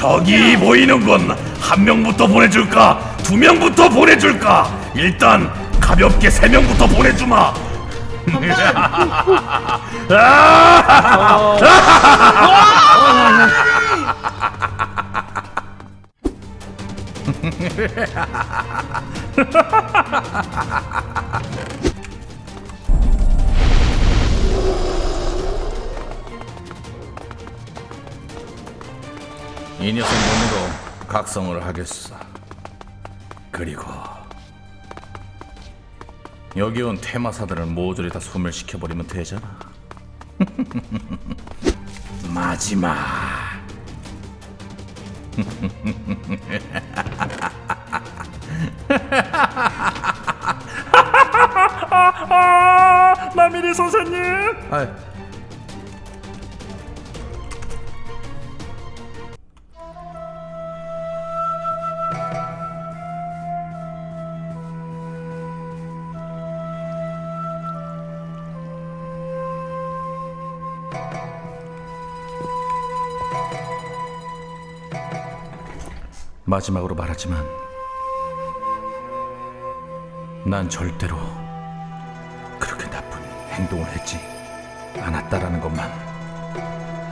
저기 보이는군. 한 명부터 보내줄까? 두 명부터 보내줄까? 일단 가볍게 세 명부터 보내주마. 이 녀석 몸으로 각성을 하겠어. 그리고 여기 온 테마사들을 모조리 다 소멸시켜버리면 되잖아. 마지막. 나미리 선생님. 아, 마지막으로 말하지만 난 절대로 그렇게 나쁜 행동을 했지 않았다라는 것만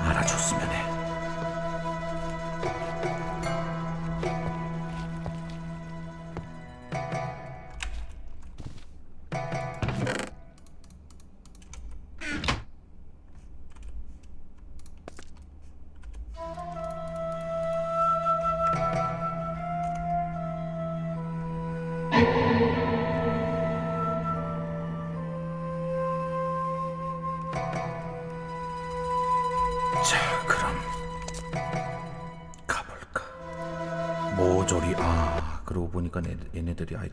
알아줬으면 해.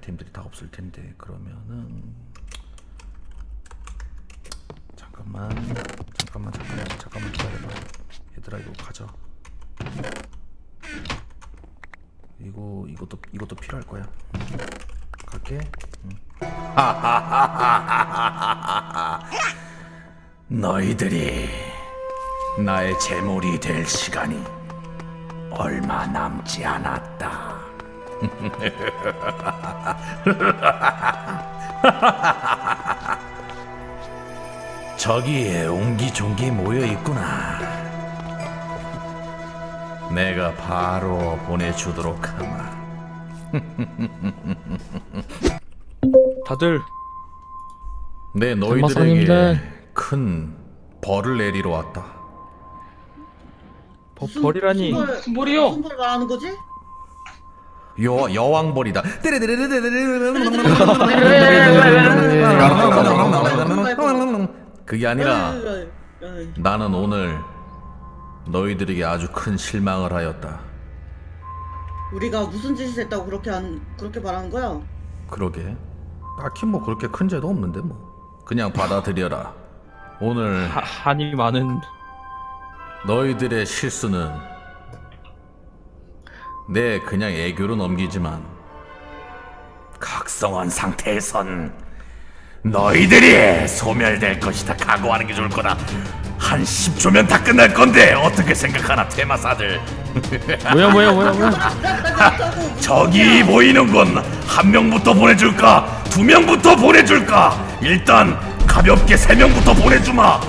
아이템들이 다 없을 텐데 그러면은 잠깐만 잠깐만 잠깐만 잠깐만 기다려봐 얘들아 이거 가져 이거 이것도 이것도 필요할 거야 응. 갈게 응. 너희들이 나의 재물이 될 시간이 얼마 남지 않았다. 저기에 옹기종기 모여 있구나. 내가 바로 보내주도록 하마. 다들 내 너희들에게 마사님들. 큰 벌을 내리러 왔다. 버, 버리라니 무슨 뭐리요? 무슨 걸 말하는 거지? 여 여왕벌이다. 그게 아니라 에이, 에이, 에이. 나는 오늘 너희들에게 아주 큰 실망을 하였다. 우리가 무슨 짓을 했다고 그렇게 안 그렇게 말하는 거야? 그러게. 딱히 뭐 그렇게 큰 죄도 없는데 뭐. 그냥 받아들여라. 오늘 하, 한이 많은 너희들의 실수는 내 그냥 애교로 넘기지만 각성한 상태에선 너희들이 소멸될 것이다 각오하는 게 좋을 거다 한 10초면 다 끝날 건데 어떻게 생각하나 테마사들? 뭐야 뭐야 뭐야 뭐야? 저기 보이는군. 한 명부터 보내줄까? 두 명부터 보내줄까? 일단 가볍게 세 명부터 보내주마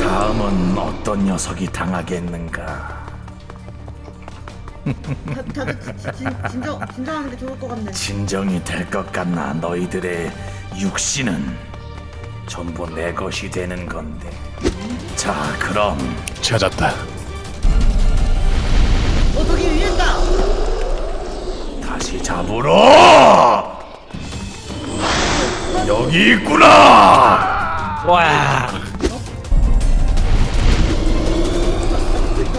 다음은 어떤 녀석이 당하겠는가? 다, 다들 지- 지- 진, 진정 진정하는 게 좋을 것 같네. 진정이 될 것 같나 너희들의 육신은? 전부 내 것이 되는 건데. 자 그럼 찾았다. 위에 있다. 다시 잡으러! 여기 있구나! 와!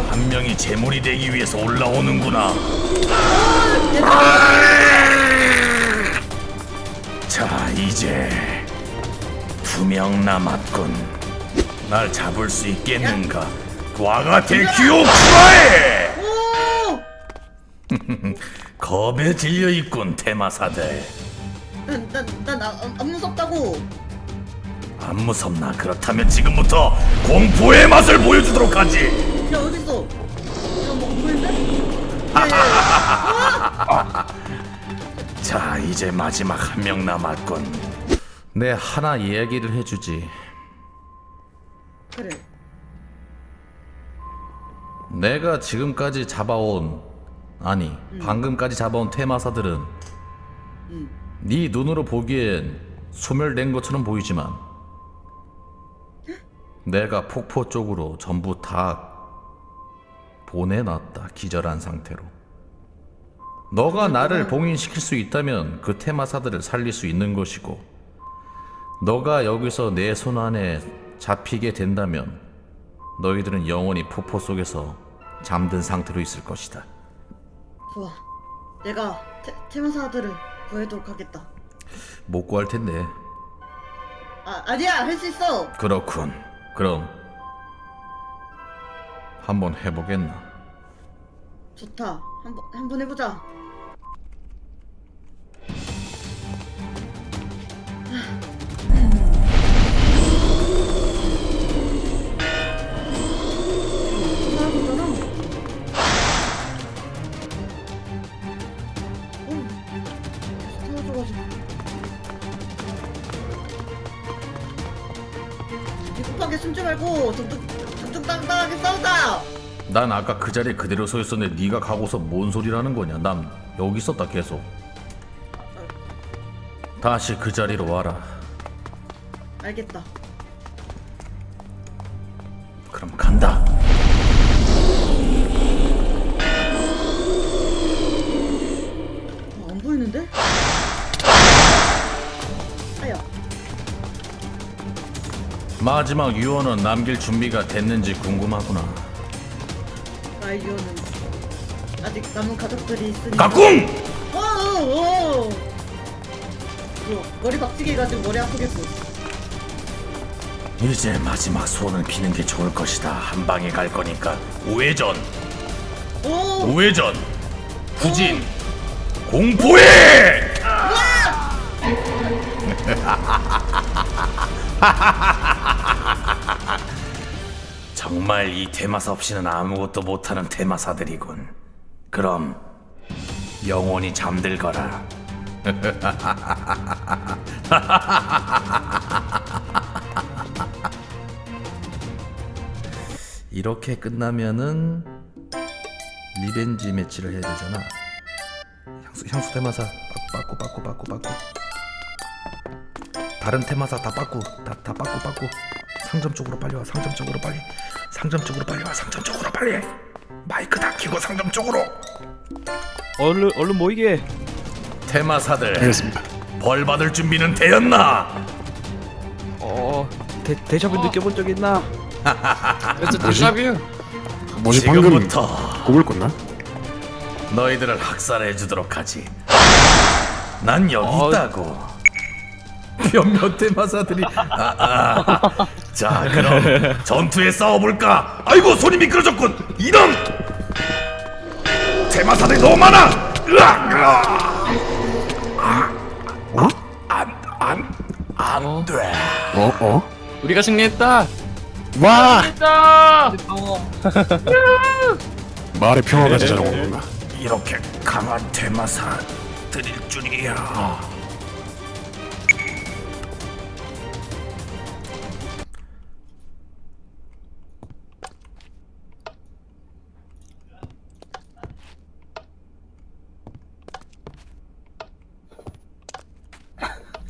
한 명이 재물이 되기 위해서 올라오는구나. 자 이제 두 명 남았군. 날 잡을 수 있겠는가? 과가 대기오 쿠라에! 오! 겁에 질려 있군 테마사들. 난난난 안, 안 무섭다고. 안 무섭나? 그렇다면 지금부터 공포의 맛을 보여주도록 하지. 야 어디 있어? 야뭐 보이는데? 자, 이제 마지막 한 명 남았군. 내 하나 이야기를 해주지. 그래. 내가 지금까지 잡아온 아니 방금까지 잡아온 테마사들은 네 눈으로 보기엔 소멸된 것처럼 보이지만 내가 폭포 쪽으로 전부 다 보내놨다 기절한 상태로. 너가 나를 봉인시킬 수 있다면 그 테마사들을 살릴 수 있는 것이고 너가 여기서 내 손 안에 잡히게 된다면 너희들은 영원히 폭포 속에서 잠든 상태로 있을 것이다. 좋아. 내가 테, 테마사들을 구해도록 하겠다. 못 구할 텐데. 아 아니야 할 수 있어. 그렇군. 그럼 한번 해보겠나? 좋다. 한번 한번 해보자. 비겁하게 숨지 말고 둥둥둥둥땅땅하게 싸우자. 난 아까 그 자리에 그대로 서 있었는데 네가 가고서 뭔 소리라는 거냐? 난 여기 있었다 계속. 다시 그 자리로 와라. 알겠다. 마지막 유언은 남길 준비가 됐는지 궁금하구나. 유언은 아직 남은 가족들이 있으니. 가꿍! 어, 어, 어. 뭐, 머리 박치기 해가지고 머리 아프겠어. 이제 마지막 소원을 비는 게 좋을 것이다. 한 방에 갈 거니까 우회전, 오! 우회전, 후진, 공포해! 정말 이 테마사 없이는 아무것도 못하는 테마사들이군. 그럼 영원히 잠들거라. 이렇게 끝나면은 리벤지 매치를 해야 되잖아. 향수 향수 테마사 빠꾸 빠꾸 빠꾸 빠꾸. 다른 테마사 다 빠꾸 다 다 빠꾸 빠꾸. 상점 쪽으로 빨리 와. 상점 쪽으로 빨리. 상점 쪽으로 빨리 와. 상점 쪽으로 빨리. 마이크 다 켜고 상점 쪽으로. 얼른 얼른 모이게. 테마사들 알겠습니다. 벌 받을 준비는 되었나? 어 대, 대접을 느껴본 적 있나? 뭐지? 뭐지 방금 지금부터 꿈을 꿨나? 너희들을 학살해 주도록 하지. 난 여기 어. 있다고. 몇몇 테마사들이 아, 아. 자 그럼 전투에 싸워볼까? 아이고 손이 미끄러졌군. 이런 테마사들이 너무 많아. 으악! 으악! 어? 안 돼. 어? 어? 우리가 승리했다. 와! 했다. 마을의 평화가 찾아오는구나. 이렇게 강한 테마사들일 줄이야.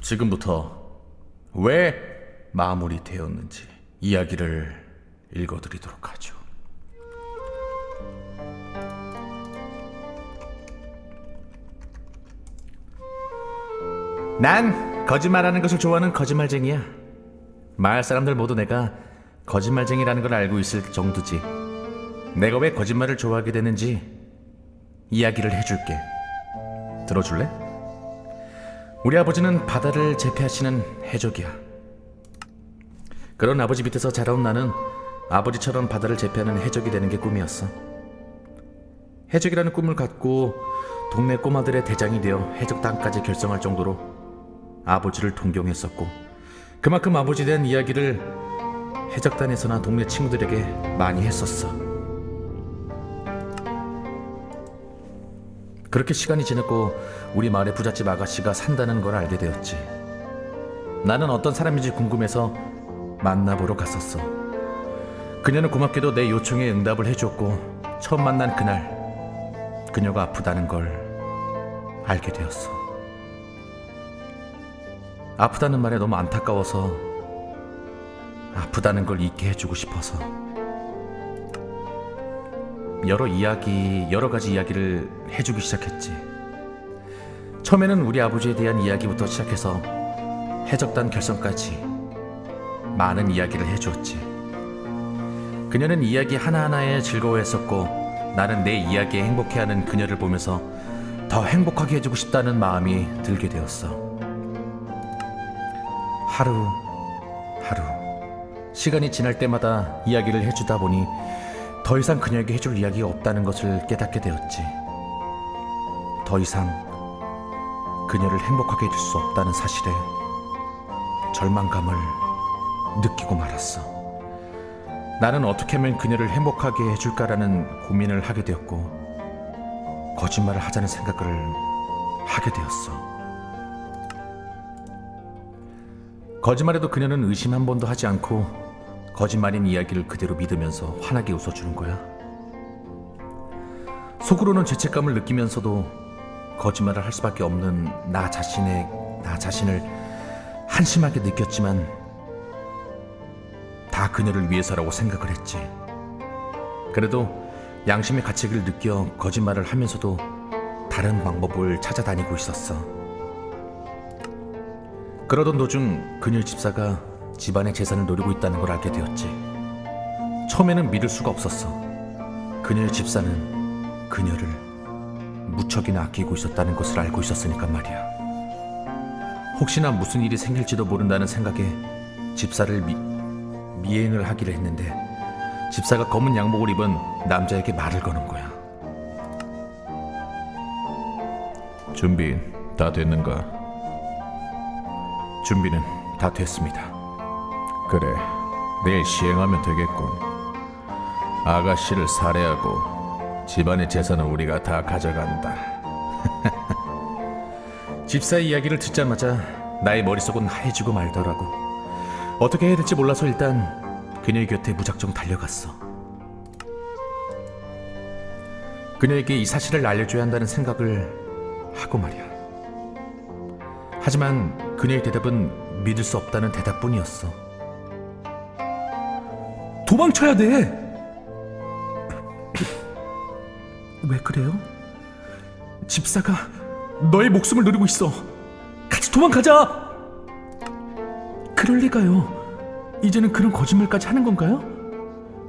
지금부터 왜 마무리되었는지 이야기를 읽어드리도록 하죠. 난 거짓말하는 것을 좋아하는 거짓말쟁이야. 마을 사람들 모두 내가 거짓말쟁이라는 걸 알고 있을 정도지. 내가 왜 거짓말을 좋아하게 되는지 이야기를 해줄게. 들어줄래? 우리 아버지는 바다를 제패하시는 해적이야. 그런 아버지 밑에서 자라온 나는 아버지처럼 바다를 제패하는 해적이 되는 게 꿈이었어. 해적이라는 꿈을 갖고 동네 꼬마들의 대장이 되어 해적 땅까지 결성할 정도로 아버지를 동경했었고 그만큼 아버지에 대한 이야기를 해적단에서나 동네 친구들에게 많이 했었어. 그렇게 시간이 지났고 우리 마을의 부잣집 아가씨가 산다는 걸 알게 되었지. 나는 어떤 사람인지 궁금해서 만나보러 갔었어. 그녀는 고맙게도 내 요청에 응답을 해주었고 처음 만난 그날 그녀가 아프다는 걸 알게 되었어. 아프다는 말에 너무 안타까워서 아프다는 걸 잊게 해주고 싶어서 여러 이야기, 여러 가지 이야기를 해주기 시작했지. 처음에는 우리 아버지에 대한 이야기부터 시작해서 해적단 결성까지 많은 이야기를 해주었지. 그녀는 이야기 하나하나에 즐거워했었고 나는 내 이야기에 행복해하는 그녀를 보면서 더 행복하게 해주고 싶다는 마음이 들게 되었어. 하루, 하루. 시간이 지날 때마다 이야기를 해주다 보니 더 이상 그녀에게 해줄 이야기가 없다는 것을 깨닫게 되었지. 더 이상 그녀를 행복하게 해줄 수 없다는 사실에 절망감을 느끼고 말았어. 나는 어떻게 하면 그녀를 행복하게 해줄까라는 고민을 하게 되었고, 거짓말을 하자는 생각을 하게 되었어. 거짓말에도 그녀는 의심 한 번도 하지 않고 거짓말인 이야기를 그대로 믿으면서 환하게 웃어주는 거야. 속으로는 죄책감을 느끼면서도 거짓말을 할 수밖에 없는 나 자신의 나 자신을 한심하게 느꼈지만 다 그녀를 위해서라고 생각을 했지. 그래도 양심의 가책을 느껴 거짓말을 하면서도 다른 방법을 찾아다니고 있었어. 그러던 도중 그녀 집사가 집안의 재산을 노리고 있다는 걸 알게 되었지. 처음에는 믿을 수가 없었어. 그녀의 집사는 그녀를 무척이나 아끼고 있었다는 것을 알고 있었으니까 말이야. 혹시나 무슨 일이 생길지도 모른다는 생각에 집사를 미, 미행을 하기를 했는데 집사가 검은 양복을 입은 남자에게 말을 거는 거야. 준비 다 됐는가? 준비는 다 됐습니다. 그래, 내일 시행하면 되겠군. 아가씨를 살해하고 집안의 재산은 우리가 다 가져간다. 집사의 이야기를 듣자마자 나의 머릿속은 하얘지고 말더라고. 어떻게 해야 될지 몰라서 일단 그녀의 곁에 무작정 달려갔어. 그녀에게 이 사실을 알려줘야 한다는 생각을 하고 말이야. 하지만 그녀의 대답은 믿을 수 없다는 대답뿐이었어. 도망쳐야 돼! 왜 그래요? 집사가 너의 목숨을 노리고 있어. 같이 도망가자! 그럴 리가요. 이제는 그런 거짓말까지 하는 건가요?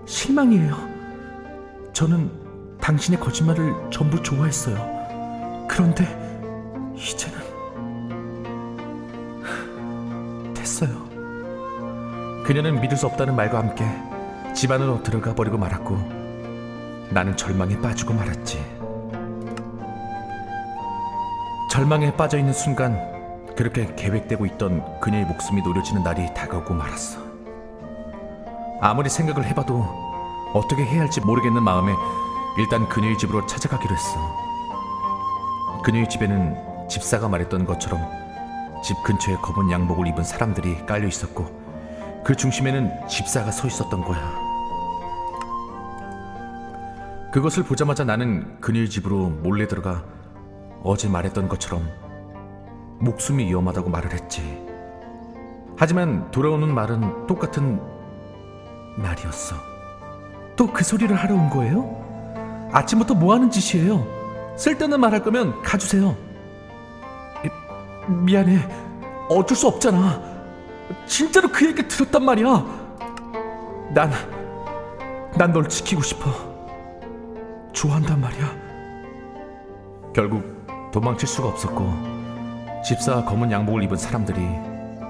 실망이에요. 저는 당신의 거짓말을 전부 좋아했어요. 그런데 이제는 됐어요. 그녀는 믿을 수 없다는 말과 함께 집 안으로 들어가 버리고 말았고 나는 절망에 빠지고 말았지. 절망에 빠져 있는 순간 그렇게 계획되고 있던 그녀의 목숨이 노려지는 날이 다가오고 말았어. 아무리 생각을 해봐도 어떻게 해야 할지 모르겠는 마음에 일단 그녀의 집으로 찾아가기로 했어. 그녀의 집에는 집사가 말했던 것처럼 집 근처에 검은 양복을 입은 사람들이 깔려 있었고 그 중심에는 집사가 서 있었던 거야. 그것을 보자마자 나는 그녀의 집으로 몰래 들어가 어제 말했던 것처럼 목숨이 위험하다고 말을 했지. 하지만 돌아오는 말은 똑같은 말이었어. 또 그 소리를 하러 온 거예요? 아침부터 뭐 하는 짓이에요? 쓸데없는 말 할 거면 가주세요. 이, 미안해. 어쩔 수 없잖아. 진짜로 그 얘기 들었단 말이야. 난, 난 널 지키고 싶어. 좋아한단 말이야. 결국 도망칠 수가 없었고 집사 검은 양복을 입은 사람들이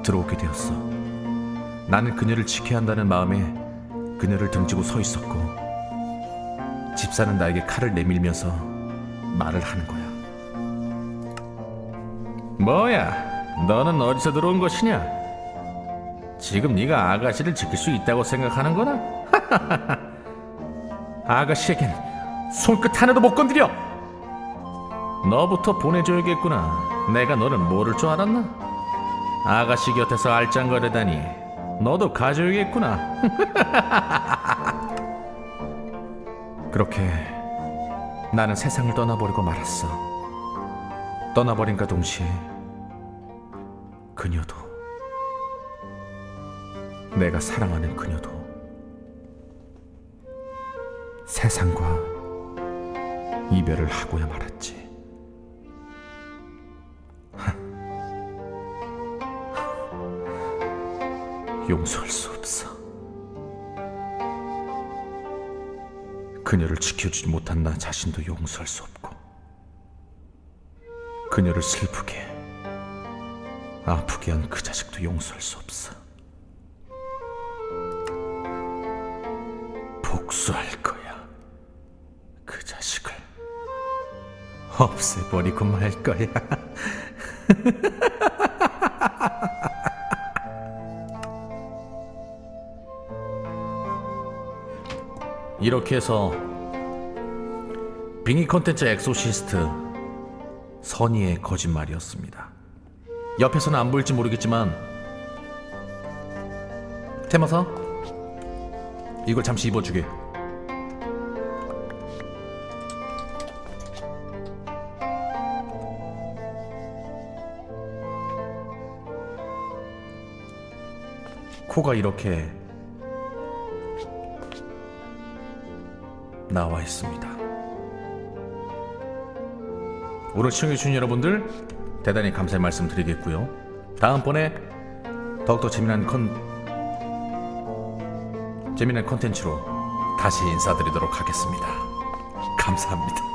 들어오게 되었어. 나는 그녀를 지켜야 한다는 마음에 그녀를 등지고 서 있었고 집사는 나에게 칼을 내밀면서 말을 하는 거야. 뭐야? 너는 어디서 들어온 것이냐? 지금 네가 아가씨를 지킬 수 있다고 생각하는 거나? 아가씨에겐 손끝 하나도 못 건드려. 너부터 보내줘야겠구나. 내가 너를 모를 줄 알았나? 아가씨 곁에서 알짱거리다니 너도 가져야겠구나. 그렇게 나는 세상을 떠나버리고 말았어. 떠나버린과 동시에 그녀도 내가 사랑하는 그녀도 세상과 이별을 하고야 말았지. 용서할 수 없어. 그녀를 지켜주지 못한 나 자신도 용서할 수 없고, 그녀를 슬프게, 아프게 한 그 자식도 용서할 수 없어. 복수할 거 없애버리고 말 거야. 이렇게 해서 빙의 컨텐츠 엑소시스트 선의의 거짓말이었습니다. 옆에서는 안 보일지 모르겠지만 테마사 이걸 잠시 입어주게. 코가 이렇게 나와 있습니다. 오늘 시청해주신 여러분들 대단히 감사의 말씀 드리겠고요. 다음번에 더욱더 재미난 컨 재미난 컨텐츠로 다시 인사드리도록 하겠습니다. 감사합니다.